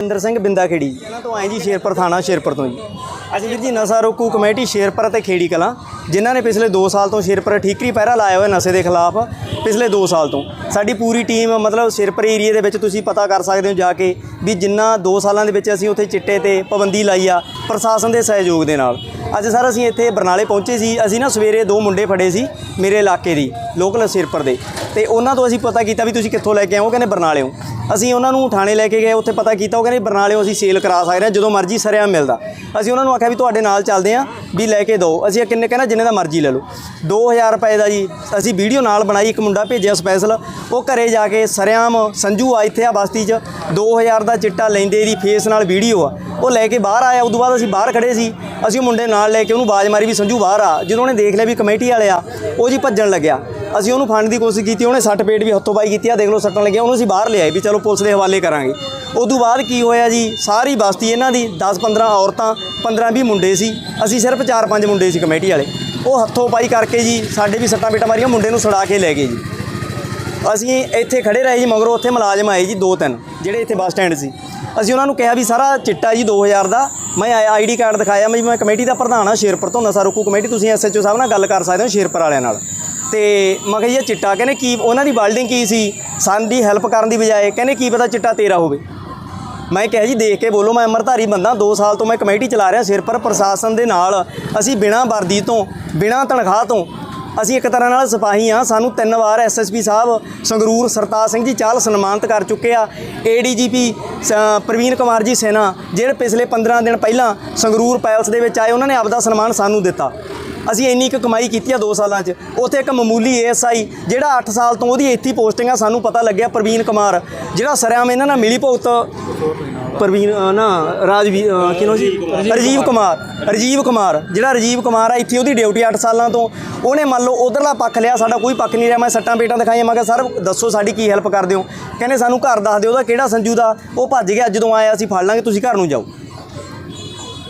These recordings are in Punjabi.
ਇੰਦਰ ਸਿੰਘ ਬਿੰਦਾ ਖੇੜੀ ਇਹਨਾਂ ਤੋਂ ਆਏ ਜੀ ਸ਼ੇਰਪੁਰ ਥਾਣਾ, ਸ਼ੇਰਪੁਰ ਤੋਂ ਜੀ। ਅਸੀਂ ਵੀਰ ਜੀ ਨਸ਼ਾ ਰੋਕੂ ਕਮੇਟੀ ਸ਼ੇਰਪੁਰ ਅਤੇ ਖੇੜੀ ਕਲਾਂ, ਜਿਨ੍ਹਾਂ ਨੇ ਪਿਛਲੇ 2 ਸਾਲ ਤੋਂ ਸ਼ੇਰਪੁਰ ਠੀਕਰੀ ਪਹਿਰਾ ਲਾਇਆ ਹੋਇਆ ਨਸ਼ੇ ਦੇ ਖਿਲਾਫ, ਪਿਛਲੇ 2 ਸਾਲ ਤੋਂ। ਸਾਡੀ ਪੂਰੀ ਟੀਮ, ਮਤਲਬ ਸ਼ੇਰਪੁਰ ਏਰੀਆ ਦੇ ਵਿੱਚ ਤੁਸੀਂ ਪਤਾ ਕਰ ਸਕਦੇ ਹੋ ਜਾ ਕੇ ਵੀ ਜਿੰਨਾ 2 ਸਾਲਾਂ ਦੇ ਵਿੱਚ ਅਸੀਂ ਉੱਥੇ ਚਿੱਟੇ ਤੇ ਪਾਬੰਦੀ ਲਾਈ ਆ, ਪ੍ਰਸ਼ਾਸਨ ਦੇ ਸਹਿਯੋਗ ਦੇ ਨਾਲ। ਅੱਜ ਸਰ ਅਸੀਂ ਇੱਥੇ ਬਰਨਾਲੇ ਪਹੁੰਚੇ ਸੀ, ਅਸੀਂ ਨਾ ਸਵੇਰੇ ਦੋ ਮੁੰਡੇ ਫੜੇ ਸੀ ਮੇਰੇ ਇਲਾਕੇ ਦੀ, ਲੋਕਲ ਸਿਰਪੁਰ ਦੇ। ਤੇ ਉਹਨਾਂ ਤੋਂ ਅਸੀਂ ਪਤਾ ਕੀਤਾ ਵੀ ਤੁਸੀਂ ਕਿੱਥੋਂ ਲੈ ਕੇ ਆਏ ਉਹ ਕਹਿੰਦੇ ਬਰਨਾਲਿਓਂ ਅਸੀਂ ਉਹਨਾਂ ਨੂੰ ਥਾਣੇ ਲੈ ਕੇ ਗਏ, ਉੱਥੇ ਪਤਾ ਕੀਤਾ, ਉਹ ਕਹਿੰਦੇ ਬਰਨਾਲੇ ਅਸੀਂ ਸੇਲ ਕਰਾ ਸਕਦੇ ਹਾਂ, ਜਦੋਂ ਮਰਜ਼ੀ ਸਰਿਆ ਮਿਲਦਾ। ਅਸੀਂ ਉਹਨਾਂ ਨੂੰ ਆਖਿਆ ਵੀ ਤੁਹਾਡੇ ਨਾਲ ਚੱਲਦੇ ਹਾਂ। ਵੀ ਲੈ ਕੇ ਦਿਓ। ਅਸੀਂ ਕਿੰਨੇ ਕਹਿੰਦਾ ਜਿੰਨੇ ਦਾ ਮਰਜ਼ੀ ਲੈ ਲਓ। 2000 ਰੁਪਏ ਦਾ ਜੀ, ਅਸੀਂ ਵੀਡੀਓ ਨਾਲ ਬਣਾਈ, ਇੱਕ ਮੁੰਡਾ ਭੇਜਿਆ ਸਪੈਸ਼ਲ ਉਹ ਘਰੇ ਜਾ ਕੇ ਸਰਿਆਮ, ਸੰਜੂ ਆ ਇੱਥੇ ਆ ਬਸਤੀ 'ਚ। 2000 ਦਾ ਚਿੱਟਾ ਲੈਂਦੇ ਦੀ ਫੇਸ ਨਾਲ ਵੀਡੀਓ ਆ। ਉਹ ਲੈ ਕੇ ਬਾਹਰ ਆਇਆ, ਉਦੋਂ ਬਾਅਦ ਅਸੀਂ ਬਾਹਰ ਖੜੇ ਸੀ। ਅਸੀਂ ਉਹ ਮੁੰਡੇ ਨਾਲ ਲੈ ਕੇ ਉਹਨੂੰ ਬਾਜ਼ ਮਾਰੀ ਵੀ ਸੰਜੂ ਬਾਹਰ ਆ। ਜਦੋਂ ਉਹਨੇ ਦੇਖ ਲਿਆ ਵੀ ਕਮੇਟੀ ਵਾਲੇ ਆ, ਉਹ ਜੀ ਭੱਜਣ ਲੱਗਿਆ। ਅਸੀਂ ਉਹਨੂੰ ਫੜਨ ਦੀ ਕੋਸ਼ਿਸ਼ ਕੀਤੀ, ਉਹਨੇ ਸੱਟ ਪੇਟ ਵੀ ਹੱਥੋਂ ਬਾਈ ਕੀਤੀ ਆ, ਦੇਖ ਲਓ ਸੱਟਣ ਲੱਗਿਆ, ਉਹਨੂੰ ਅਸੀਂ ਬਾਹਰ ਲਿਆਏ ਵੀ ਚਲੋ ਪੁਲਿਸ ਦੇ ਹਵਾਲੇ ਕਰਾਂਗੇ। ਉਦੋਂ ਬਾਅਦ ਕੀ ਹੋਇਆ ਜੀ, ਸਾਰੀ ਬਸਤੀ ਇਹਨਾਂ ਦੀ 10-15 ਔਰਤਾਂ 15-20 ਮੁੰਡੇ ਸੀ। ਅਸੀਂ ਸਿਰਫ 4-5 ਮੁੰਡੇ ਸੀ ਕਮੇਟੀ ਵਾਲੇ। ਉਹ ਹੱਥੋਂ ਪਾਈ ਕਰਕੇ ਜੀ, ਸਾਡੇ ਵੀ ਸੱਟਾਂ ਪੇਟਾਂ ਮਾਰੀਆਂ, ਮੁੰਡੇ ਨੂੰ ਛੁਡਾ ਕੇ ਲੈ ਗਏ ਜੀ। ਅਸੀਂ ਇੱਥੇ ਖੜੇ ਰਹੇ ਜੀ, ਮਗਰੋਂ ਉੱਥੇ ਮੁਲਾਜ਼ਮ ਆਏ ਜੀ, ਦੋ ਤਿੰਨ, ਜਿਹੜੇ ਇੱਥੇ ਬੱਸ ਸਟੈਂਡ ਸੀ। ਅਸੀਂ ਉਹਨਾਂ ਨੂੰ ਕਿਹਾ ਵੀ, ਸਾਰਾ ਚਿੱਟਾ ਜੀ 2000 ਦਾ। ਮੈਂ ਆਈਡੀ ਕਾਰਡ ਦਿਖਾਇਆ, ਮੈਂ ਮੈਂ ਕਮੇਟੀ ਦਾ ਪ੍ਰਧਾਨ ਆ ਸ਼ੇਰਪੁਰ ਤੋਂ, ਨਸ਼ਾ ਰੋਕੂ ਕਮੇਟੀ। ਤੁਸੀਂ ਐਸਐਚਓ ਸਾਹਿਬ ਨਾਲ ਗੱਲ ਕਰ ਸਕਦੇ ਹੋ, ਸ਼ੇਰਪੁਰ ਵਾਲਿਆਂ ਨਾਲ। ਤੇ ਮੈਂ ਕਿਹਾ ਜੀ, ਇਹ ਚਿੱਟਾ, ਕਹਿੰਦੇ ਕੀ, ਉਹਨਾਂ ਦੀ ਬਾਲਡਿੰਗ ਕੀ ਸੀ? ਸਾਡੀ ਹੈਲਪ ਕਰਨ ਦੀ ਬਜਾਏ, ਕਹਿੰਦੇ ਕੀ ਪਤਾ ਚਿੱਟਾ ਤੇਰਾ ਹੋਵੇ। ਮੈਂ ਕਿਹਾ ਜੀ, ਦੇਖ ਕੇ ਬੋਲੋ, ਮੈਂ ਅਮਰਧਾਰੀ ਬੰਦਾ 2 ਸਾਲ ਤੋਂ ਮੈਂ ਕਮੇਟੀ ਚਲਾ ਰਿਹਾ ਸਿਰ ਪਰ ਪ੍ਰਸ਼ਾਸਨ ਦੇ ਨਾਲ। ਅਸੀਂ ਬਿਨਾਂ ਵਰਦੀ ਤੋਂ, ਬਿਨਾਂ ਤਨਖਾਹ ਤੋਂ, ਅਸੀਂ ਇੱਕ ਤਰ੍ਹਾਂ ਨਾਲ ਸਿਪਾਹੀ ਆ ਸਾਨੂੰ ਤਿੰਨ ਵਾਰ ਐਸਐਸਪੀ ਸਾਹਿਬ ਸੰਗਰੂਰ ਸਰਤਾਜ ਸਿੰਘ ਜੀ ਚਾਲ ਸਨਮਾਨਿਤ ਕਰ ਚੁੱਕੇ ਆ। ਏਡੀਜੀਪੀ ਪ੍ਰਵੀਨ ਕੁਮਾਰ ਜੀ ਸੈਨਾ, ਜਿਹੜੇ ਪਿਛਲੇ 15 ਦਿਨ ਪਹਿਲਾਂ ਸੰਗਰੂਰ ਪੈਲਸ ਦੇ ਵਿੱਚ ਆਏ, ਉਹਨਾਂ ਨੇ ਆਪਦਾ ਸਨਮਾਨ ਸਾਨੂੰ ਦਿੱਤਾ। ਅਸੀਂ ਇੰਨੀ ਕੁ ਕਮਾਈ ਕੀਤੀ ਆ 2 ਸਾਲਾਂ 'ਚ। ਉੱਥੇ ਇੱਕ ਮਾਮੂਲੀ ਏਐਸਆਈ ਜਿਹੜਾ 8 ਸਾਲ ਤੋਂ ਉਹਦੀ ਇੱਥੇ ਪੋਸਟਿੰਗ ਆ ਸਾਨੂੰ ਪਤਾ ਲੱਗਿਆ ਪ੍ਰਵੀਨ ਕੁਮਾਰ। ਜਿਹੜਾ ਸਰਿਆਮ ਇਹਨਾਂ ਨਾਲ ਮਿਲੀ ਭੁਗਤ ਪ੍ਰਵੀਨ ਨਾ ਰਾਜਵੀ ਅ, ਕਿਹਨੂੰ ਜੀ? ਰਜੀਵ ਕੁਮਾਰ। ਰਜੀਵ ਕੁਮਾਰ। ਜਿਹੜਾ ਰਜੀਵ ਕੁਮਾਰ ਆ ਇੱਥੇ ਉਹਦੀ ਡਿਊਟੀ 8 ਸਾਲਾਂ ਤੋਂ। ਉਹਨੇ ਮੰਨ ਲਓ ਉਧਰਲਾ ਪੱਖ ਲਿਆ ਸਾਡਾ ਕੋਈ ਪੱਖ ਨਹੀਂ ਰਿਹਾ। ਮੈਂ ਸੱਟਾਂ ਪੇਟਾਂ ਦਿਖਾਈਆਂ ਮੈਂ ਕਿਹਾ ਸਰ ਦੱਸੋ ਸਾਡੀ ਕੀ ਹੈਲਪ ਕਰਦੇ ਹੋ ਕਹਿੰਦੇ ਸਾਨੂੰ ਘਰ ਦੱਸ ਦਿਓ ਉਹਦਾ ਕਿਹੜਾ ਸੰਜੂ ਦਾ? ਉਹ ਭੱਜ ਗਿਆ ਜਦੋਂ ਆਇਆ ਅਸੀਂ ਫੜ ਲਾਂਗੇ ਤੁਸੀਂ ਘਰ ਨੂੰ ਜਾਓ।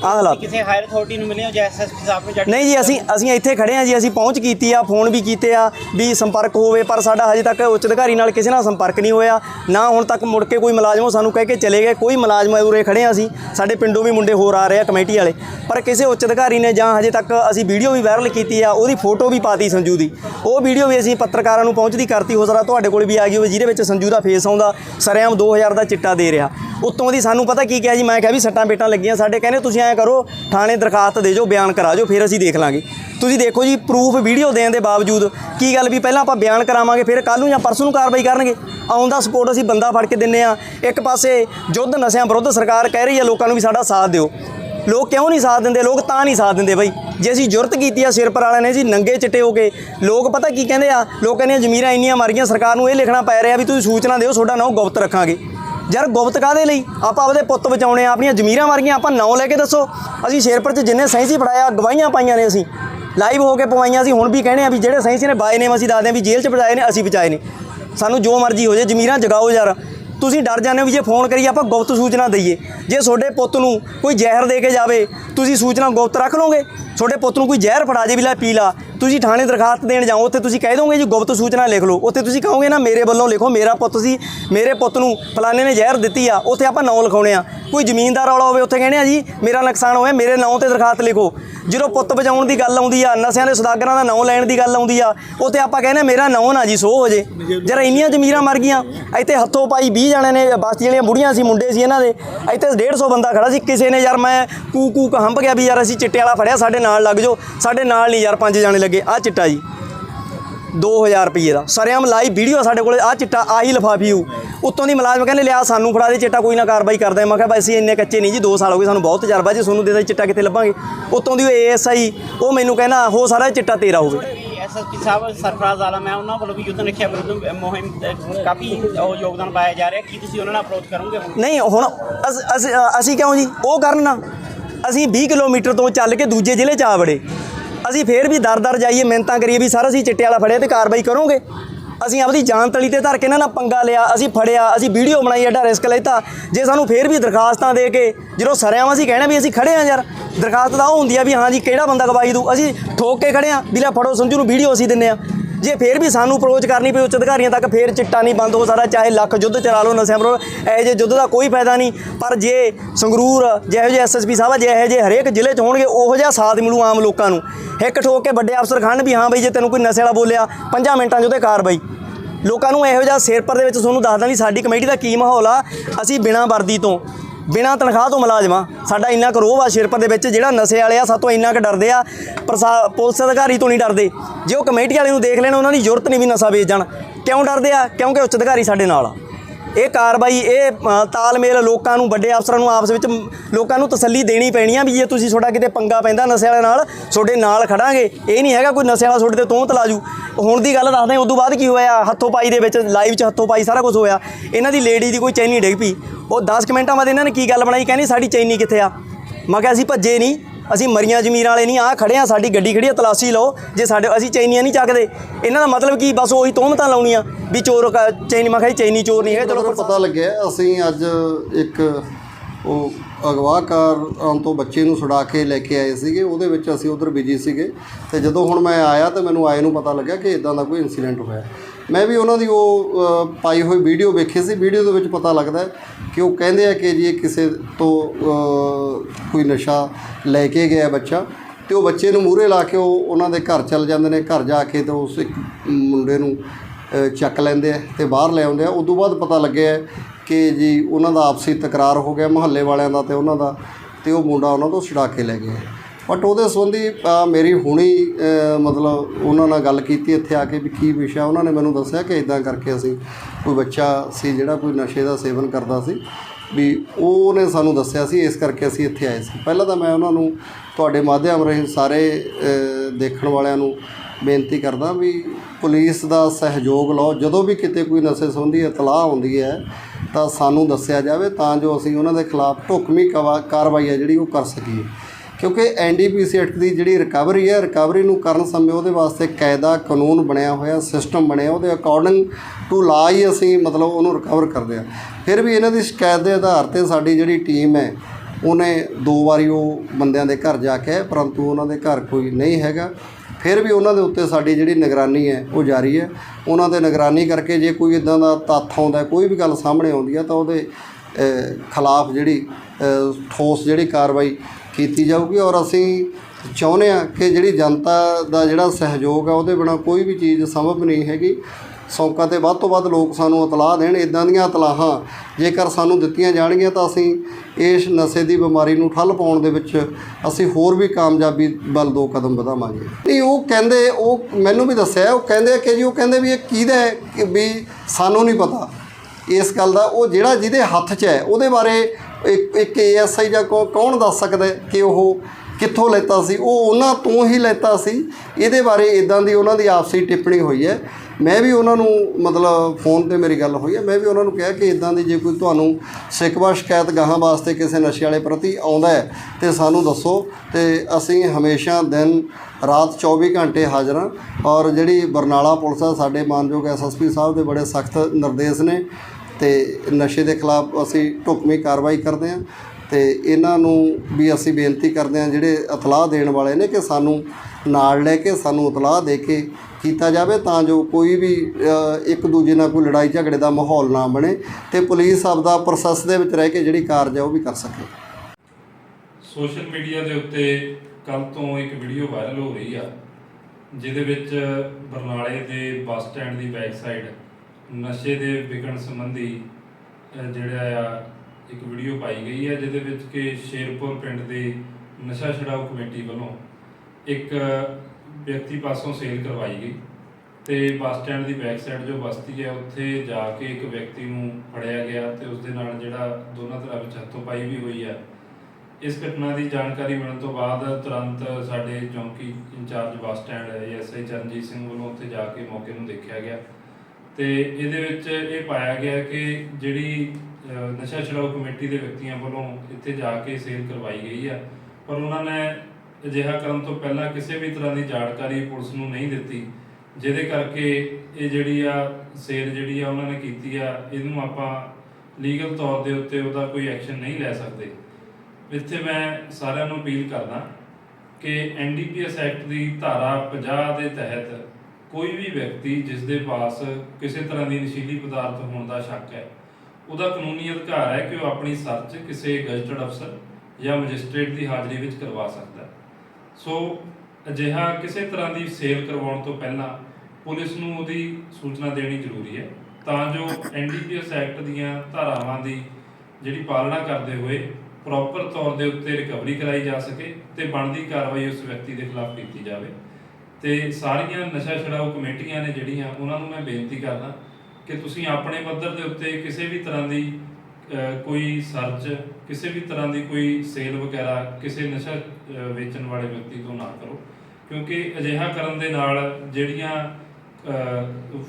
ਆਹ ਹਾਲਾਤ। ਕਿਸੇ ਹਾਇਰ ਅਥਾਰਟੀ ਨੂੰ ਮਿਲੇ ਹੋ ਜਾਂ ਐਸਐਸਪੀ ਸਾਹਿਬ ਨੂੰ ਜਾਂ ਨਹੀਂ ਜੀ ਅਸੀਂ ਅਸੀਂ ਇੱਥੇ ਖੜੇ ਹਾਂ ਜੀ ਅਸੀਂ ਪਹੁੰਚ ਕੀਤੀ ਆ ਫੋਨ ਵੀ ਕੀਤੇ ਆ ਵੀ ਸੰਪਰਕ ਹੋਵੇ ਪਰ ਸਾਡਾ ਹਜੇ ਤੱਕ ਉੱਚ ਅਧਿਕਾਰੀ ਨਾਲ ਕਿਸੇ ਨਾਲ ਸੰਪਰਕ ਨਹੀਂ ਹੋਇਆ। ਨਾ ਹੁਣ ਤੱਕ ਮੁੜ ਕੇ ਕੋਈ ਮੁਲਾਜ਼ਮ ਸਾਨੂੰ ਕਹਿ ਕੇ ਚਲੇ ਗਏ ਕੋਈ ਮੁਲਾਜ਼ਮ ਉਰੇ ਖੜੇ ਆ ਅਸੀਂ। ਸਾਡੇ ਪਿੰਡੋਂ ਵੀ ਮੁੰਡੇ ਹੋਰ ਆ ਰਹੇ ਆ ਕਮੇਟੀ ਵਾਲੇ। ਪਰ ਕਿਸੇ ਉੱਚ ਅਧਿਕਾਰੀ ਨੇ ਜਾਂ ਹਜੇ ਤੱਕ ਅਸੀਂ ਵੀਡੀਓ ਵੀ ਵਾਇਰਲ ਕੀਤੀ ਆ ਉਹਦੀ ਫੋਟੋ ਵੀ ਪਾਤੀ ਸੰਜੂ ਦੀ। ਉਹ ਵੀਡੀਓ ਵੀ ਅਸੀਂ ਪੱਤਰਕਾਰਾਂ ਨੂੰ ਪਹੁੰਚਦੀ ਕਰਤੀ ਹੋ ਸਕਦਾ ਤੁਹਾਡੇ ਕੋਲ ਵੀ ਆ ਗਈ ਹੋਵੇ ਜਿਹਦੇ ਵਿੱਚ ਸੰਜੂ ਦਾ ਫੇਸ ਆਉਂਦਾ ਸਰਿਆਮ 2000 ਦਾ ਚਿੱਟਾ ਦੇ ਰਿਹਾ। ਉੱਤੋਂ ਦੀ ਸਾਨੂੰ ਪਤਾ ਕੀ ਕਿਹਾ ਜੀ ਮੈਂ ਕਿਹਾ ਵੀ ਸੱਟਾਂ ਪੇਟਾਂ ਲੱਗੀਆਂ ਸਾਡੇ ਕਹਿੰਦੇ ਤੁਸੀਂ ਐਂ ਕਰੋ, ਥਾਣੇ ਦਰਖਾਸਤ ਦੇ ਜੋ, ਬਿਆਨ ਕਰਾ ਜਾਓ ਫਿਰ ਅਸੀਂ ਦੇਖ ਲਾਂਗੇ। ਤੁਸੀਂ ਦੇਖੋ ਜੀ ਪ੍ਰੂਫ ਵੀਡੀਓ ਦੇਣ ਦੇ ਬਾਵਜੂਦ ਕੀ ਗੱਲ ਵੀ ਪਹਿਲਾਂ ਆਪਾਂ ਬਿਆਨ ਕਰਾਵਾਂਗੇ, ਫਿਰ ਕੱਲ ਨੂੰ ਜਾਂ ਪਰਸੋਂ ਨੂੰ ਕਾਰਵਾਈ ਕਰਨਗੇ? ਆਉਣ ਦਾ ਸਪੋਰਟ ਅਸੀਂ ਬੰਦਾ ਫੜ ਕੇ ਦਿੰਨੇ ਆ। ਇੱਕ ਪਾਸੇ ਯੁੱਧ ਨਸ਼ਿਆਂ ਵਿਰੁੱਧ ਸਰਕਾਰ ਕਹਿ ਰਹੀ ਹੈ, ਲੋਕਾਂ ਨੂੰ ਵੀ ਸਾਡਾ ਸਾਥ ਦਿਓ। ਲੋਕ ਕਿਉਂ ਨਹੀਂ ਸਾਥ ਦਿੰਦੇ? ਲੋਕ ਤਾਂ ਨਹੀਂ ਸਾਥ ਦਿੰਦੇ ਬਾਈ। ਜੇ ਅਸੀਂ ਜੁਰਤ ਕੀਤੀ ਆ ਸਿਰਪਰ ਵਾਲਿਆਂ ਨੇ ਜੀ, ਨੰਗੇ ਚਿੱਟੇ ਹੋ ਕੇ, ਲੋਕ ਪਤਾ ਕੀ ਕਹਿੰਦੇ ਆ? ਲੋਕ ਕਹਿੰਦੇ ਜ਼ਮੀਰਾਂ ਇੰਨੀਆਂ ਮਾਰੀਆਂ ਸਰਕਾਰ ਨੂੰ ਇਹ ਲਿਖਣਾ ਪੈ ਰਿਹਾ ਵੀ ਤੁਸੀਂ ਸੂਚਨਾ ਦਿਓ, ਤੁਹਾਡਾ ਨਾਂ ਗੁਪਤ ਰੱਖਾਂਗੇ। ਯਾਰ ਗੁਪਤ ਕਾਦੇ ਲਈ? ਆਪਾਂ ਆਪਦੇ ਪੁੱਤ ਬਚਾਉਣੇ ਆ, ਆਪਣੀਆਂ ਜ਼ਮੀਰਾਂ ਮਾਰੀਆਂ ਆਪਾਂ ਨਾਂ ਲੈ ਕੇ ਦੱਸੋ। ਅਸੀਂ ਸ਼ੇਰਪੁਰ 'ਚ ਜਿੰਨੇ ਸਾਇੰਸੀ ਪੜਾਇਆ ਗਵਾਹੀਆਂ ਪਾਈਆਂ ਨੇ ਅਸੀਂ। ਲਾਈਵ ਹੋ ਕੇ ਪਵਾਈਆਂ ਸੀ, ਹੁਣ ਵੀ ਕਹਿੰਦੇ ਆ ਵੀ ਜਿਹੜੇ ਸਾਇੰਸੀ ਨੇ, ਬਾਏ ਨੇ ਅਸੀਂ ਦੱਸਦੇ ਆ ਵੀ ਜੇਲ੍ਹ 'ਚ ਬਚਾਏ ਨੇ, ਅਸੀਂ ਬਚਾਏ ਨੇ। ਸਾਨੂੰ ਜੋ ਮਰਜ਼ੀ ਹੋ ਜੇ ਜ਼ਮੀਰਾਂ ਜਗਾਓ ਯਾਰ। ਤੁਸੀਂ ਡਰ ਜਾਂਦੇ ਹੋ ਵੀ ਜੇ ਫੋਨ ਕਰੀਏ ਆਪਾਂ ਗੁਪਤ ਸੂਚਨਾ ਦਈਏ। ਜੇ ਤੁਹਾਡੇ ਪੁੱਤ ਨੂੰ ਕੋਈ ਜ਼ਹਿਰ ਦੇ ਕੇ ਜਾਵੇ, ਤੁਸੀਂ ਸੂਚਨਾ ਗੁਪਤ ਰੱਖ ਲਓਗੇ? ਤੁਹਾਡੇ ਪੁੱਤ ਨੂੰ ਕੋਈ ਜ਼ਹਿਰ ਫੜਾ ਜੇ ਵੀ ਲੈ ਪੀ ਲਾ, ਤੁਸੀਂ ਥਾਣੇ ਦਰਖਾਸਤ ਦੇਣ ਜਾਓ, ਉੱਥੇ ਤੁਸੀਂ ਕਹਿ ਦੋਗੇ ਜੀ ਗੁਪਤ ਸੂਚਨਾ ਲਿਖ ਲਓ। ਉੱਥੇ ਤੁਸੀਂ ਕਹੋਗੇ ਨਾ, ਮੇਰੇ ਵੱਲੋਂ ਲਿਖੋ, ਮੇਰਾ ਪੁੱਤ ਸੀ, ਮੇਰੇ ਪੁੱਤ ਨੂੰ ਫਲਾਣੇ ਨੇ ਜ਼ਹਿਰ ਦਿੱਤੀ ਆ, ਉੱਥੇ ਆਪਾਂ ਨਾਂ ਲਿਖਾਉਣੇ ਆ। ਕੋਈ ਜ਼ਮੀਨ ਦਾ ਰੌਲਾ ਹੋਵੇ ਉੱਥੇ ਕਹਿੰਦੇ ਆ ਜੀ ਮੇਰਾ ਨੁਕਸਾਨ ਹੋਇਆ ਮੇਰੇ ਨਾਂ ਤੇ ਦਰਖਾਸਤ ਲਿਖੋ। ਜਦੋਂ ਪੁੱਤ ਬਚਾਉਣ ਦੀ ਗੱਲ ਆਉਂਦੀ ਆ ਨਸ਼ਿਆਂ ਦੇ ਸੌਦਾਗਰਾਂ ਦਾ ਨਾਂ ਲੈਣ ਦੀ ਗੱਲ ਆਉਂਦੀ ਆ ਉੱਥੇ ਆਪਾਂ ਕਹਿੰਦੇ ਆ, ਮੇਰਾ ਨਾਂ ਨਾ ਜੀ ਸੋ ਹੋ ਜੇ। ਜਰਾ ਇੰਨੀਆਂ ਜ਼ਮੀਰਾਂ ਮਰ ਗਈਆਂ ਇੱਥੇ ਹੱਥੋਂ ਪਾਈ 20 ਜਣੇ ਨੇ ਬਸਤੀ ਜਿਹੜੀਆਂ ਬੁੜੀਆਂ ਸੀ ਮੁੰਡੇ ਸੀ ਇਹਨਾਂ ਦੇ ਇੱਥੇ 150 ਬੰਦਾ ਖੜਾ ਸੀ ਕਿਸੇ ਨੇ ਯਾਰ ਮੈਂ ਕੂ ਕੂ ਹੰਬ ਗਿਆ ਵੀ ਯਾਰ ਅਸੀਂ ਚਿੱਟੇ ਵਾਲਾ ਫੜਿਆ ਸਾਡੇ ਨਾਲ ਲੱਗ ਜਾਓ ਸਾਡੇ ਨਾਲ ਨਹੀਂ ਯਾਰ ਪੰਜ ਜਣੇ ਲੱਗੇ ਆ ਚਿੱਟਾ ਜੀ। 2000 ਰੁਪਏ ਦਾ। ਸਰਿਆਮ ਲਾਈਵ ਵੀਡੀਓ ਸਾਡੇ ਕੋਲੇ ਆ ਚਿੱਟਾ ਆਹੀ ਲਿਫਾਫੀ ਹੂ। ਉੱਤੋਂ ਦੀ ਮੁਲਾਜ਼ਮ ਕਹਿੰਦੇ ਲਿਆ ਸਾਨੂੰ ਫੜਾ ਦੇ ਚਿੱਟਾ ਕੋਈ ਨਾ ਕਾਰਵਾਈ ਕਰਦੇ ਮੈਂ ਕਿਹਾ ਬਈ ਅਸੀਂ ਇੰਨੇ ਕੱਚੇ ਨਹੀਂ ਜੀ 2 ਸਾਲ ਹੋ ਗਏ ਸਾਨੂੰ ਬਹੁਤ ਤਜਰਬਾ ਜੀ ਤੁਹਾਨੂੰ ਦੇ ਦੇ ਚਿੱਟਾ ਕਿੱਥੇ ਲੱਭਾਂਗੇ? ਉੱਤੋਂ ਦੀ ਏਐਸਆਈ ਉਹ ਮੈਨੂੰ ਕਹਿੰਦਾ ਹੋ ਸਾਰਾ ਚਿੱਟਾ ਤੇਰਾ ਹੋਵੇ। ਐਸਐਸਪੀ ਸਾਹਿਬ ਸਰਫਰਾਜ਼ ਆਲਮ ਹੈ ਉਹਨਾਂ ਵੱਲੋਂ ਵੀ ਯੁੱਧ ਨਖਿਆ ਵਿਰੁੱਧ ਮੁਹਿੰਮ ਕਾਫੀ ਉਹ ਯੋਗਦਾਨ ਪਾਇਆ ਜਾ ਰਿਹਾ। ਕੀ ਤੁਸੀਂ ਉਹਨਾਂ ਨਾਲ ਅਪਰੋਚ ਕਰੋਗੇ ਨਹੀਂ ਹੁਣ ਅਸੀਂ ਕਿਉਂ ਜੀ? ਉਹ ਕਰਨ ਨਾ। ਅਸੀਂ 20 ਕਿਲੋਮੀਟਰ ਤੋਂ ਚੱਲ ਕੇ ਦੂਜੇ ਜ਼ਿਲ੍ਹੇ ਚ ਆ ਵੜੇ। ਅਸੀਂ ਫੇਰ ਵੀ ਦਰ-ਦਰ ਜਾਈਏ, ਮਿਹਨਤਾਂ ਕਰੀਏ ਵੀ ਸਰ ਅਸੀਂ ਚਿੱਟੇ ਵਾਲਾ ਫੜਿਆ ਤੇ ਕਾਰਵਾਈ ਕਰੋਗੇ। ਅਸੀਂ ਆਪਦੀ ਜਾਨ ਤਲੀ ਤੇ ਧਰ ਕੇ ਇਹਨਾਂ ਨਾਲ ਪੰਗਾ ਲਿਆ, ਅਸੀਂ ਫੜਿਆ, ਅਸੀਂ ਵੀਡੀਓ ਬਣਾਈ, ਐਡਾ ਰਿਸਕ ਲੈਤਾ। ਜੇ ਸਾਨੂੰ ਫੇਰ ਵੀ ਦਰਖਾਸਤਾਂ ਦੇ ਕੇ ਜਦੋਂ ਸਰਿਆਵਾਂ ਅਸੀਂ ਕਹਿਣਾ ਵੀ ਅਸੀਂ ਖੜੇ ਆ ਯਾਰ, ਦਰਖਾਸਤ ਤਾਂ ਉਹ ਹੁੰਦੀ ਆ ਵੀ ਹਾਂ ਜੀ ਕਿਹੜਾ ਬੰਦਾ ਗਵਾਹੀ ਦੂ ਅਸੀਂ ਠੋਕ ਕੇ ਖੜੇ ਆ, ਵੀ ਲੈ ਫੜੋ ਸੰਜੂ ਨੂੰ ਵੀਡੀਓ ਅਸੀਂ ਦਿੰਨੇ ਆ। ਜੇ ਫੇਰ ਵੀ ਸਾਨੂੰ ਅਪਰੋਚ ਕਰਨੀ ਪਈ ਉੱਚ ਅਧਿਕਾਰੀਆਂ ਤੱਕ ਫੇਰ ਚਿੱਟਾ ਨਹੀਂ ਬੰਦ ਹੋ ਸਕਦਾ ਚਾਹੇ ਲੱਖ ਯੁੱਧ ਚਲਾ ਲਓ ਨਸ਼ਿਆਂ ਵਿਰੁੱਧ ਇਹੋ ਜਿਹੇ ਯੁੱਧ ਦਾ ਕੋਈ ਫਾਇਦਾ ਨਹੀਂ। ਪਰ ਜੇ ਸੰਗਰੂਰ ਜਿਹੋ ਜਿਹੇ ਐਸਐਸਪੀ ਸਾਹਿਬ ਆ, ਜੇ ਜਿਹੇ ਹਰੇਕ ਜ਼ਿਲ੍ਹੇ 'ਚ ਹੋਣਗੇ ਉਹੋ ਜਿਹਾ ਸਾਥ ਮਿਲੂ ਆਮ ਲੋਕਾਂ ਨੂੰ। ਹਿੱਕ ਠੋਕ ਕੇ ਵੱਡੇ ਅਫਸਰ ਖੰਡ ਵੀ ਹਾਂ ਬਈ ਜੇ ਤੈਨੂੰ ਕੋਈ ਨਸ਼ੇ ਵਾਲਾ ਬੋਲਿਆ ਪੰਜਾਂ ਮਿੰਟਾਂ 'ਚ ਉਹਦੇ ਕਾਰਵਾਈ ਲੋਕਾਂ ਨੂੰ ਇਹੋ ਜਿਹਾ ਸਿਰਪਰ ਦੇ ਵਿੱਚ ਤੁਹਾਨੂੰ ਦੱਸਦਾ ਵੀ ਸਾਡੀ ਕਮੇਟੀ ਦਾ ਕੀ ਮਾਹੌਲ ਆ ਅਸੀਂ ਬਿਨਾਂ ਵਰਦੀ ਤੋਂ। ਬਿਨਾਂ ਤਨਖਾਹ ਤੋਂ ਮੁਲਾਜ਼ਮਾਂ ਸਾਡਾ ਇੰਨਾ ਕੁ ਰੋਹ ਆ ਸ਼ੇਰਪੁਰ ਦੇ ਵਿੱਚ, ਜਿਹੜਾ ਨਸ਼ੇ ਵਾਲੇ ਆ, ਸਾਤੋਂ ਇੰਨਾ ਕੁ ਡਰਦੇ ਆ, ਪ੍ਰਸ਼ਾ, ਪੁਲਿਸ ਅਧਿਕਾਰੀ ਤੋਂ ਨਹੀਂ ਡਰਦੇ। ਜੇ ਉਹ ਕਮੇਟੀ ਵਾਲੇ ਨੂੰ ਦੇਖ ਲੈਣ, ਉਹਨਾਂ ਦੀ ਜ਼ਰੂਰਤ ਨਹੀਂ ਵੀ ਨਸ਼ਾ ਵੇਚ ਜਾਣ। ਕਿਉਂ ਡਰਦੇ ਆ? ਕਿਉਂਕਿ ਉੱਚ ਅਧਿਕਾਰੀ ਸਾਡੇ ਨਾਲ ਆ। ਇਹ ਕਾਰਵਾਈ, ਇਹ ਤਾਲਮੇਲ ਲੋਕਾਂ ਨੂੰ, ਵੱਡੇ ਅਫਸਰਾਂ ਨੂੰ ਆਪਸ ਵਿੱਚ ਲੋਕਾਂ ਨੂੰ ਤਸੱਲੀ ਦੇਣੀ ਪੈਣੀ ਆ ਵੀ ਜੇ ਤੁਸੀਂ ਤੁਹਾਡਾ ਕਿਤੇ ਪੰਗਾ ਪੈਂਦਾ ਨਸ਼ੇ ਵਾਲੇ ਨਾਲ, ਤੁਹਾਡੇ ਨਾਲ ਖੜਾਂਗੇ। ਇਹ ਨਹੀਂ ਹੈਗਾ ਕੋਈ ਨਸ਼ੇ ਵਾਲਾ ਤੁਹਾਡੇ ਤੇ ਤੋਂਤ ਤਲਾਜੂ। ਹੁਣ ਦੀ ਗੱਲ ਦੱਸਦੇ ਉਦੋਂ ਬਾਅਦ ਕੀ ਹੋਇਆ? ਹੱਥੋਂ ਪਾਈ ਦੇ ਵਿੱਚ, ਲਾਈਵ 'ਚ ਹੱਥੋਂ ਪਾਈ ਸਾਰਾ ਕੁਝ ਹੋਇਆ। ਇਹਨਾਂ ਦੀ ਲੇਡੀ ਦੀ ਕੋਈ ਚੈਨੀ ਡਿੱਗ ਪਈ। ਉਹ 10 ਕੁ ਮਿੰਟਾਂ ਬਾਅਦ ਇਹਨਾਂ ਨੇ ਕੀ ਗੱਲ ਬਣਾਈ? ਕਹਿੰਦੀ ਸਾਡੀ ਚੈਨੀ ਕਿੱਥੇ ਆ? ਮੈਂ ਕਿਹਾ ਅਸੀਂ ਭੱਜੇ ਨਹੀਂ। ਅਸੀਂ ਮਰੀਆਂ ਜ਼ਮੀਰਾਂ ਵਾਲੇ ਨਹੀਂ। ਆ ਖੜੇ ਆ ਸਾਡੀ ਗੱਡੀ ਖੜੀ ਆ ਤਲਾਸ਼ੀ ਲਓ। ਜੇ ਸਾਡੇ ਅਸੀਂ ਚੈਨੀਆਂ ਨਹੀਂ ਚੱਕਦੇ। ਇਹਨਾਂ ਦਾ ਮਤਲਬ ਕੀ? ਬਸ ਉਹੀ ਤੋਹਮਤਾਂ ਲਾਉਣੀਆਂ ਵੀ ਚੋਰ ਚੈਨੀ ਮੈਂ ਕਿਹਾ ਚੈਨੀ ਚੋਰ ਨਹੀਂ ਹੈ ਚਲੋ ਚਲੋ ਪਤਾ ਲੱਗਿਆ। ਅਸੀਂ ਅੱਜ ਇੱਕ ਉਹ ਅਗਵਾਕਾਰ ਤੋਂ ਬੱਚੇ ਨੂੰ ਛੁਡਾ ਕੇ ਲੈ ਕੇ ਆਏ ਸੀਗੇ। ਉਹਦੇ ਵਿੱਚ ਅਸੀਂ ਉਧਰ ਬਿਜ਼ੀ ਸੀਗੇ। ਤੇ ਜਦੋਂ ਹੁਣ ਮੈਂ ਆਇਆ ਤੇ ਮੈਨੂੰ ਆਏ ਨੂੰ ਪਤਾ ਲੱਗਿਆ ਕਿ ਇਦਾਂ ਦਾ ਕੋਈ ਇਨਸੀਡੈਂਟ ਹੋਇਆ। ਮੈਂ ਵੀ ਉਹਨਾਂ ਦੀ ਉਹ ਪਾਈ ਹੋਈ ਵੀਡੀਓ ਵੇਖੀ ਸੀ। ਵੀਡੀਓ ਦੇ ਵਿੱਚ ਪਤਾ ਲੱਗਦਾ ਕਿ ਉਹ ਕਹਿੰਦੇ ਆ ਕਿ ਜੀ ਇਹ ਕਿਸੇ ਤੋਂ ਕੋਈ ਨਸ਼ਾ ਲੈ ਕੇ ਗਿਆ ਬੱਚਾ ਤੇ ਉਹ ਬੱਚੇ ਨੂੰ ਮੂਹਰੇ ਲਾ ਕੇ ਉਹ ਉਹਨਾਂ ਦੇ ਘਰ ਚੱਲ ਜਾਂਦੇ ਨੇ। ਘਰ ਜਾ ਕੇ ਤੇ ਉਸ ਇੱਕ ਮੁੰਡੇ ਨੂੰ ਚੱਕ ਲੈਂਦੇ ਆ ਤੇ ਬਾਹਰ ਲੈ ਆਉਂਦੇ ਆ। ਉਦੋਂ ਬਾਅਦ ਪਤਾ ਲੱਗਿਆ ਕਿ ਜੀ ਉਹਨਾਂ ਦਾ ਆਪਸੀ ਤਕਰਾਰ ਹੋ ਗਿਆ ਮੁਹੱਲੇ ਵਾਲਿਆਂ ਦਾ ਤੇ ਉਹਨਾਂ ਦਾ ਤੇ ਉਹ ਮੁੰਡਾ ਉਹਨਾਂ ਤੋਂ ਛੁਡਾ ਕੇ ਲੈ ਗਿਆ। ਬਟ ਉਹਦੇ ਸੰਬੰਧੀ ਮੇਰੀ ਹੁਣੀ ਮਤਲਬ ਉਹਨਾਂ ਨਾਲ ਗੱਲ ਕੀਤੀ ਇੱਥੇ ਆ ਕੇ ਵੀ ਕੀ ਵਿਸ਼ਾ, ਉਹਨਾਂ ਨੇ ਮੈਨੂੰ ਦੱਸਿਆ ਕਿ ਇਦਾਂ ਕਰਕੇ ਅਸੀਂ ਕੋਈ ਬੱਚਾ ਸੀ ਜਿਹੜਾ ਕੋਈ ਨਸ਼ੇ ਦਾ ਸੇਵਨ ਕਰਦਾ ਸੀ, ਵੀ ਉਹਨੇ ਸਾਨੂੰ ਦੱਸਿਆ ਸੀ, ਇਸ ਕਰਕੇ ਅਸੀਂ ਇੱਥੇ ਆਏ ਸੀ। ਪਹਿਲਾਂ ਤਾਂ ਮੈਂ ਉਹਨਾਂ ਨੂੰ ਤੁਹਾਡੇ ਮਾਧਿਅਮ ਰਾਹੀਂ ਸਾਰੇ ਦੇਖਣ ਵਾਲਿਆਂ ਨੂੰ ਬੇਨਤੀ ਕਰਦਾ ਵੀ ਪੁਲਿਸ ਦਾ ਸਹਿਯੋਗ ਲਓ। ਜਦੋਂ ਵੀ ਕਿਤੇ ਕੋਈ ਨਸ਼ੇ ਸੰਬੰਧੀ ਇਤਲਾਹ ਆਉਂਦੀ ਹੈ, ਤਾਂ ਸਾਨੂੰ ਦੱਸਿਆ ਜਾਵੇ, ਤਾਂ ਜੋ ਅਸੀਂ ਉਹਨਾਂ ਦੇ ਖਿਲਾਫ ਢੁਕਵੀਂ ਕਵਾ- ਕਾਰਵਾਈ ਹੈ ਜਿਹੜੀ ਉਹ ਕਰ ਸਕੀਏ। ਕਿਉਂਕਿ ਐਨਡੀਪੀਸੀ ਐਕਟ ਦੀ ਜਿਹੜੀ ਰਿਕਵਰੀ ਹੈ ਰਿਕਵਰੀ ਨੂੰ ਕਰਨ ਸਮੇਂ ਉਹਦੇ ਵਾਸਤੇ ਕਾਇਦਾ ਕਾਨੂੰਨ ਬਣਿਆ ਹੋਇਆ ਸਿਸਟਮ ਬਣਿਆ ਉਹਦੇ ਅਕੋਰਡਿੰਗ ਟੂ ਲਾ ਹੀ ਅਸੀਂ ਮਤਲਬ ਉਹਨੂੰ ਰਿਕਵਰ ਕਰਦੇ ਹਾਂ। ਫਿਰ ਵੀ ਇਹਨਾਂ ਦੀ ਸ਼ਿਕਾਇਤ ਦੇ ਆਧਾਰ ਤੇ ਸਾਡੀ ਜਿਹੜੀ ਟੀਮ ਹੈ ਉਹਨੇ ਦੋ ਵਾਰੀ ਉਹ ਬੰਦਿਆਂ ਦੇ ਘਰ ਜਾ ਕੇ ਆਏ, ਪਰੰਤੂ ਉਹਨਾਂ ਦੇ ਘਰ ਕੋਈ ਨਹੀਂ ਹੈਗਾ। ਫਿਰ ਵੀ ਉਹਨਾਂ ਦੇ ਉੱਤੇ ਸਾਡੀ ਜਿਹੜੀ ਨਿਗਰਾਨੀ ਹੈ ਉਹ ਜਾਰੀ ਹੈ। ਉਹਨਾਂ ਦੇ ਨਿਗਰਾਨੀ ਕਰਕੇ ਜੇ ਕੋਈ ਇਦਾਂ ਦਾ ਤੱਥ ਆਉਂਦਾ ਕੋਈ ਵੀ ਗੱਲ ਸਾਹਮਣੇ ਆਉਂਦੀ ਹੈ ਤਾਂ ਉਹਦੇ ਖਿਲਾਫ ਜਿਹੜੀ ਠੋਸ ਜਿਹੜੀ ਕਾਰਵਾਈ ਕੀਤੀ ਜਾਊਗੀ ਔਰ ਅਸੀਂ ਚਾਹੁੰਦੇ ਹਾਂ ਕਿ ਜਿਹੜੀ ਜਨਤਾ ਦਾ ਜਿਹੜਾ ਸਹਿਯੋਗ ਆ ਉਹਦੇ ਬਿਨਾ ਕੋਈ ਵੀ ਚੀਜ਼ ਸੰਭਵ ਨਹੀਂ ਹੈਗੀ। ਸੌਂਕਾਂ ਤੇ ਵੱਧ ਤੋਂ ਵੱਧ ਲੋਕ ਸਾਨੂੰ ਇਤਲਾਹ ਦੇਣ ਇਦਾਂ ਦੀਆਂ ਇਤਲਾਹਾਂ ਜੇਕਰ ਸਾਨੂੰ ਦਿੱਤੀਆਂ ਜਾਣਗੀਆਂ ਤਾਂ ਅਸੀਂ ਇਸ ਨਸ਼ੇ ਦੀ ਬਿਮਾਰੀ ਨੂੰ ਠੱਲ ਪਾਉਣ ਦੇ ਵਿੱਚ ਅਸੀਂ ਹੋਰ ਵੀ ਕਾਮਯਾਬੀ ਵੱਲ ਦੋ ਕਦਮ ਵਧਾਵਾਂਗੇ। ਨਹੀਂ, ਉਹ ਕਹਿੰਦੇ, ਉਹ ਮੈਨੂੰ ਵੀ ਦੱਸਿਆ, ਉਹ ਕਹਿੰਦੇ ਕਿ ਜੀ, ਉਹ ਕਹਿੰਦੇ ਵੀ ਇਹ ਕਿਹਦਾ ਹੈ ਵੀ ਸਾਨੂੰ ਨਹੀਂ ਪਤਾ। ਇਸ ਗੱਲ ਦਾ ਉਹ ਜਿਹੜਾ ਜਿਹਦੇ ਹੱਥ 'ਚ ਹੈ, ਉਹਦੇ ਬਾਰੇ ਇੱਕ ਇੱਕ ਏਐਸਆਈ ਜਾਂ ਕੌ- ਕੌਣ ਦੱਸ ਸਕਦਾ ਹੈ ਕਿ ਉਹ ਕਿੱਥੋਂ ਲੈਤਾ ਸੀ? ਉਹ ਉਹਨਾਂ ਤੋਂ ਹੀ ਲੈਤਾ ਸੀ। ਇਹਦੇ ਬਾਰੇ ਇਦਾਂ ਦੀ ਉਹਨਾਂ ਦੀ ਆਪਸੀ ਟਿੱਪਣੀ ਹੋਈ ਹੈ। ਮੈਂ ਵੀ ਉਹਨਾਂ ਨੂੰ ਮਤਲਬ ਫੋਨ ਤੇ ਮੇਰੀ ਗੱਲ ਹੋਈ ਹੈ। ਮੈਂ ਵੀ ਉਹਨਾਂ ਨੂੰ ਕਿਹਾ ਕਿ ਇਦਾਂ ਦੀ ਜੇ ਕੋਈ ਤੁਹਾਨੂੰ ਸ਼ਿਕਵਾ ਸ਼ਿਕਾਇਤ ਗਾਹਾਂ ਵਾਸਤੇ ਕਿਸੇ ਨਸ਼ੇ ਵਾਲੇ ਪ੍ਰਤੀ ਆਉਂਦਾ ਹੈ, ਤੇ ਸਾਨੂੰ ਦੱਸੋ, ਤੇ ਅਸੀਂ ਹਮੇਸ਼ਾ ਦਿਨ, ਰਾਤ 24 ਘੰਟੇ ਹਾਜ਼ਰ ਹਾਂ। ਔਰ ਜਿਹੜੀ ਬਰਨਾਲਾ ਪੁਲਿਸ ਆ, ਸਾਡੇ ਮਾਨਯੋਗ ਐਸਐਸਪੀ ਸਾਹਿਬ ਦੇ ਬੜੇ ਸਖਤ ਨਿਰਦੇਸ਼ ਨੇ। ਤੇ ਨਸ਼ੇ ਦੇ ਖਿਲਾਫ ਅਸੀਂ ਢੁਕਵੀਂ ਕਾਰਵਾਈ ਕਰਦੇ ਹਾਂ ਤੇ ਇਹਨਾਂ ਨੂੰ ਵੀ ਅਸੀਂ ਬੇਨਤੀ ਕਰਦੇ ਹਾਂ ਜਿਹੜੇ ਇਤਲਾਹ ਦੇਣ ਵਾਲੇ ਨੇ ਕਿ ਸਾਨੂੰ ਨਾਲ ਲੈ ਕੇ, ਸਾਨੂੰ ਇਤਲਾਹ ਦੇ ਕੇ ਕੀਤਾ ਜਾਵੇ ਤਾਂ ਜੋ ਕੋਈ ਵੀ ਇੱਕ ਦੂਜੇ ਨਾਲ ਕੋਈ ਲੜਾਈ ਝਗੜੇ ਦਾ ਮਾਹੌਲ ਨਾ ਬਣੇ ਤੇ ਪੁਲਿਸ ਆਪਦਾ ਪ੍ਰੋਸੈਸ ਦੇ ਵਿੱਚ ਰਹਿ ਕੇ ਜਿਹੜੀ ਕਾਰਜ ਹੈ ਉਹ ਵੀ ਕਰ ਸਕੇ। ਸੋਸ਼ਲ ਮੀਡੀਆ ਦੇ ਉੱਤੇ ਕੱਲ ਤੋਂ ਇੱਕ ਵੀਡੀਓ ਵਾਇਰਲ ਹੋ ਰਹੀ ਆ, ਜਿਹਦੇ ਵਿੱਚ ਬਰਨਾਲੇ ਦੇ ਬੱਸ ਸਟੈਂਡ ਦੀ ਬੈਕ ਸਾਈਡ ਨਸ਼ੇ ਦੇ ਵਿਕਣ ਸੰਬੰਧੀ ਜਿਹੜਾ ਆ, ਇੱਕ ਵੀਡੀਓ ਪਾਈ ਗਈ ਹੈ ਜਿਹਦੇ ਵਿੱਚ ਕਿ ਸ਼ੇਰਪੁਰ ਪਿੰਡ ਦੇ ਨਸ਼ਾ ਛਡਾਊ ਕਮੇਟੀ ਵੱਲੋਂ ਇੱਕ ਵਿਅਕਤੀ ਪਾਸੋਂ ਸੇਲ ਕਰਵਾਈ ਗਈ ਤੇ ਬੱਸ ਸਟੈਂਡ ਦੀ ਬੈਕ ਸਾਈਡ ਜੋ ਬਸਤੀ ਹੈ ਉੱਥੇ ਜਾ ਕੇ ਇੱਕ ਵਿਅਕਤੀ ਨੂੰ ਫੜਿਆ ਗਿਆ ਤੇ ਉਸ ਦੇ ਨਾਲ ਜਿਹੜਾ ਦੋਨਾਂ ਤਰ੍ਹਾਂ ਵਿੱਚ ਹੱਥੋਂ ਪਾਈ ਵੀ ਹੋਈ ਹੈ ਇਸ ਘਟਨਾ ਦੀ ਜਾਣਕਾਰੀ ਮਿਲਣ ਤੋਂ ਬਾਅਦ ਤੁਰੰਤ ਸਾਡੇ ਚੌਂਕੀ incharge bus stand SI Charanjit Singh ਵੱਲੋਂ ਉੱਥੇ ਜਾ ਕੇ ਮੌਕੇ ਨੂੰ ਦੇਖਿਆ ਗਿਆ। ਤੇ ਇਹਦੇ ਵਿੱਚ ਇਹ ਪਾਇਆ ਗਿਆ ਕਿ ਜਿਹੜੀ ਨਸ਼ਾ ਛਡਾਊ ਕਮੇਟੀ ਦੇ ਵਿਅਕਤੀਆਂ ਵੱਲੋਂ ਇੱਥੇ ਜਾ ਕੇ ਸੇਲ ਕਰਵਾਈ ਗਈ ਆ। ਪਰ ਉਹਨਾਂ ਨੇ ਅਜਿਹਾ ਕਰਨ ਤੋਂ ਪਹਿਲਾਂ ਕਿਸੇ ਵੀ ਤਰ੍ਹਾਂ ਦੀ ਜਾਣਕਾਰੀ ਪੁਲਿਸ ਨੂੰ ਨਹੀਂ ਦਿੱਤੀ, ਜਿਹਦੇ ਕਰਕੇ ਇਹ ਜਿਹੜੀ ਆ ਸੇਲ ਜਿਹੜੀ ਆ ਉਹਨਾਂ ਨੇ ਕੀਤੀ ਆ, ਇਹਨੂੰ ਆਪਾਂ ਲੀਗਲ ਤੌਰ ਦੇ ਉੱਤੇ ਉਹਦਾ ਕੋਈ ਐਕਸ਼ਨ ਨਹੀਂ ਲੈ ਸਕਦੇ। ਇੱਥੇ ਮੈਂ ਸਾਰਿਆਂ ਨੂੰ ਅਪੀਲ ਕਰਦਾ ਕਿ ਐਨਡੀਪੀਐਸ ਐਕਟ ਦੀ ਧਾਰਾ 50 ਦੇ ਤਹਿਤ ਕੋਈ ਵੀ ਵਿਅਕਤੀ ਜਿਸ ਦੇ ਪਾਸ ਕਿਸੇ ਤਰ੍ਹਾਂ ਦੀ ਨਸ਼ੀਲੀ ਪਦਾਰਥ ਹੋਣ ਦਾ ਸ਼ੱਕ ਹੈ, ਉਹਦਾ ਕਾਨੂੰਨੀ ਅਧਿਕਾਰ ਹੈ ਕਿ ਉਹ ਆਪਣੀ ਸਰਚ ਕਿਸੇ ਗਜ਼ਟਡ ਅਫਸਰ ਜਾਂ ਮੈਜਿਸਟ੍ਰੇਟ ਦੀ ਹਾਜ਼ਰੀ ਵਿੱਚ ਕਰਵਾ ਸਕਦਾ ਹੈ। ਸੋ, ਅਜਿਹਾ ਕਿਸੇ ਤਰ੍ਹਾਂ ਦੀ ਸੇਲ ਕਰਵਾਉਣ ਤੋਂ ਪਹਿਲਾਂ ਪੁਲਿਸ ਨੂੰ ਉਹਦੀ ਸੂਚਨਾ ਦੇਣੀ ਜ਼ਰੂਰੀ ਹੈ, ਤਾਂ ਜੋ ਐਨਡੀਪੀਐਸ ਐਕਟ ਦੀਆਂ ਧਾਰਾਵਾਂ ਦੀ ਜਿਹੜੀ ਪਾਲਣਾ ਕਰਦੇ ਹੋਏ ਪ੍ਰੋਪਰ ਤੌਰ ਦੇ ਉੱਤੇ ਰਿਕਵਰੀ ਕਰਾਈ ਜਾ ਸਕੇ ਤੇ ਬਣਦੀ ਕਾਰਵਾਈ ਉਸ ਵਿਅਕਤੀ ਦੇ ਖਿਲਾਫ ਕੀਤੀ ਜਾਵੇ। ਤੇ ਸਾਰੀਆਂ ਨਸ਼ਾ ਛਡਾਊ ਕਮੇਟੀਆਂ ਨੇ ਜਿਹੜੀਆਂ, ਉਹਨਾਂ ਨੂੰ ਮੈਂ ਬੇਨਤੀ ਕਰਦਾ ਕਿ ਤੁਸੀਂ ਆਪਣੇ ਪੱਧਰ ਦੇ ਉੱਤੇ ਕਿਸੇ ਵੀ ਤਰ੍ਹਾਂ ਦੀ ਕੋਈ ਸਰਚ ਕਿਸੇ ਵੀ ਤਰ੍ਹਾਂ ਦੀ ਕੋਈ ਸੇਲ ਵਗੈਰਾ, ਕਿਸੇ ਨਸ਼ਾ ਵੇਚਣ ਵਾਲੇ ਵਿਅਕਤੀ ਤੋਂ ਨਾ ਕਰੋ। ਕਿਉਂਕਿ ਅਜਿਹਾ ਕਰਨ ਦੇ ਨਾਲ ਜਿਹੜੀਆਂ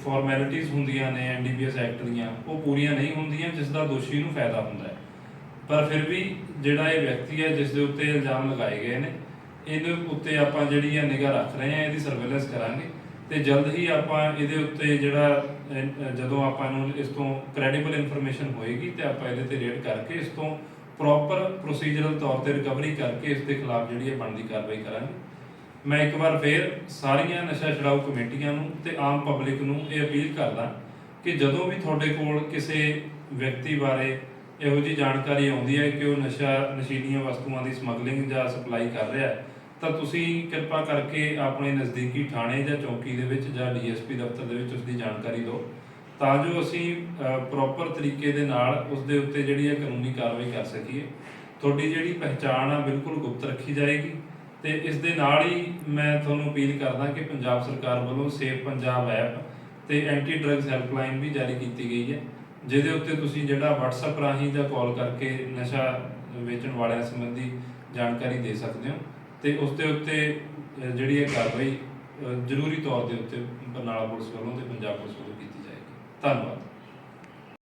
ਫਾਰਮੈਲਿਟੀਆਂ ਹੁੰਦੀਆਂ ਨੇ ਐਨਡੀਪੀਐਸ ਐਕਟ ਦੀਆਂ, ਉਹ ਪੂਰੀਆਂ ਨਹੀਂ ਹੁੰਦੀਆਂ, ਜਿਸ ਦਾ ਦੋਸ਼ੀ ਨੂੰ ਫਾਇਦਾ ਹੁੰਦਾ ਹੈ। ਪਰ ਫਿਰ ਵੀ ਜਿਹੜਾ ਇਹ ਵਿਅਕਤੀ ਹੈ, ਜਿਸ ਦੇ ਉੱਤੇ ਇਲਜ਼ਾਮ ਲਗਾਏ ਗਏ ਨੇ ਇਹਦੇ ਉੱਤੇ ਆਪਾਂ ਜਿਹੜੀ ਆ ਨਿਗਾਹ ਰੱਖ ਰਹੇ ਹਾਂ, ਇਹਦੀ ਸਰਵੇਲੈਂਸ ਕਰਾਂਗੇ। ਤੇ ਜਲਦ ਹੀ ਆਪਾਂ ਇਹਦੇ ਉੱਤੇ ਜਿਹੜਾ ਜਦੋਂ ਆਪਾਂ ਨੂੰ ਇਸ ਤੋਂ ਕ੍ਰੈਡੀਬਲ ਇਨਫੋਰਮੇਸ਼ਨ ਹੋਏਗੀ ਤੇ ਆਪਾਂ ਇਹਦੇ ਤੇ ਰੇਡ ਕਰਕੇ ਇਸ ਤੋਂ ਪ੍ਰੋਪਰ ਪ੍ਰੋਸੀਜਰਲ ਤੌਰ ਤੇ ਰਿਕਵਰੀ ਕਰਕੇ ਇਸ ਦੇ ਖਿਲਾਫ ਜਿਹੜੀ ਹੈ ਬਣਦੀ ਕਾਰਵਾਈ ਕਰਾਂਗੇ। ਮੈਂ ਇੱਕ ਵਾਰ ਫੇਰ ਸਾਰੀਆਂ ਨਸ਼ਾ ਛਡਾਊ ਕਮੇਟੀਆਂ ਨੂੰ ਤੇ ਆਮ ਪਬਲਿਕ ਨੂੰ ਇਹ ਅਪੀਲ ਕਰਦਾ ਕਿ ਜਦੋਂ ਵੀ ਤੁਹਾਡੇ ਕੋਲ ਕਿਸੇ ਵਿਅਕਤੀ ਬਾਰੇ ਇਹੋ ਜਿਹੀ ਜਾਣਕਾਰੀ ਆਉਂਦੀ ਹੈ ਕਿ ਉਹ ਨਸ਼ਾ, ਨਸ਼ੀਲੀਆਂ ਵਸਤੂਆਂ ਦੀ ਸਮਗਲਿੰਗ ਜਾਂ ਸਪਲਾਈ ਕਰ ਰਿਹਾ ਹੈ ਤਾਂ ਤੁਸੀਂ ਕਿਰਪਾ ਕਰਕੇ ਆਪਣੇ ਨਜ਼ਦੀਕੀ ਥਾਣੇ ਜਾਂ ਚੌਕੀ ਦੇ ਵਿੱਚ ਜਾਂ ਡੀਐਸਪੀ ਦਫ਼ਤਰ ਦੇ ਵਿੱਚ ਉਸ ਦੀ ਜਾਣਕਾਰੀ ਦਿਓ, ਤਾਂ ਜੋ ਅਸੀਂ ਪ੍ਰੋਪਰ ਤਰੀਕੇ ਦੇ ਨਾਲ ਉਸ ਦੇ ਉੱਤੇ ਜਿਹੜੀ ਹੈ ਕਾਨੂੰਨੀ ਕਾਰਵਾਈ ਕਰ ਸਕੀਏ। ਤੁਹਾਡੀ ਜਿਹੜੀ ਪਹਿਚਾਣ ਆ ਬਿਲਕੁਲ ਗੁਪਤ ਰੱਖੀ ਜਾਏਗੀ ਤੇ ਇਸ ਦੇ ਨਾਲ ਹੀ ਮੈਂ ਤੁਹਾਨੂੰ ਅਪੀਲ ਕਰਦਾ ਕਿ ਪੰਜਾਬ ਸਰਕਾਰ ਵੱਲੋਂ ਸੇਫ ਪੰਜਾਬ ਐਪ ਤੇ ਐਂਟੀ ਡਰੱਗਸ ਹੈਲਪਲਾਈਨ ਵੀ ਜਾਰੀ ਕੀਤੀ ਗਈ ਹੈ, ਜਿਹਦੇ ਉੱਤੇ ਤੁਸੀਂ ਜਿਹੜਾ WhatsApp ਰਾਹੀਂ ਜਾਂ ਕਾਲ ਕਰਕੇ ਨਸ਼ਾ ਵੇਚਣ ਵਾਲਿਆਂ ਸੰਬੰਧੀ ਜਾਣਕਾਰੀ ਦੇ ਸਕਦੇ ਹੋ। ਤੇ ਉਸ ਦੇ ਉੱਤੇ ਅਹ, ਜਿਹੜੀ ਹੈ ਕਾਰਵਾਈ ਅਹ, ਜ਼ਰੂਰੀ ਤੌਰ ਦੇ ਉੱਤੇ ਬਰਨਾਲਾ ਪੁਲਿਸ ਵੱਲੋਂ ਤੇ ਪੰਜਾਬ ਪੁਲਿਸ ਵੱਲੋਂ ਕੀਤੀ ਜਾਏਗੀ। ਧੰਨਵਾਦ।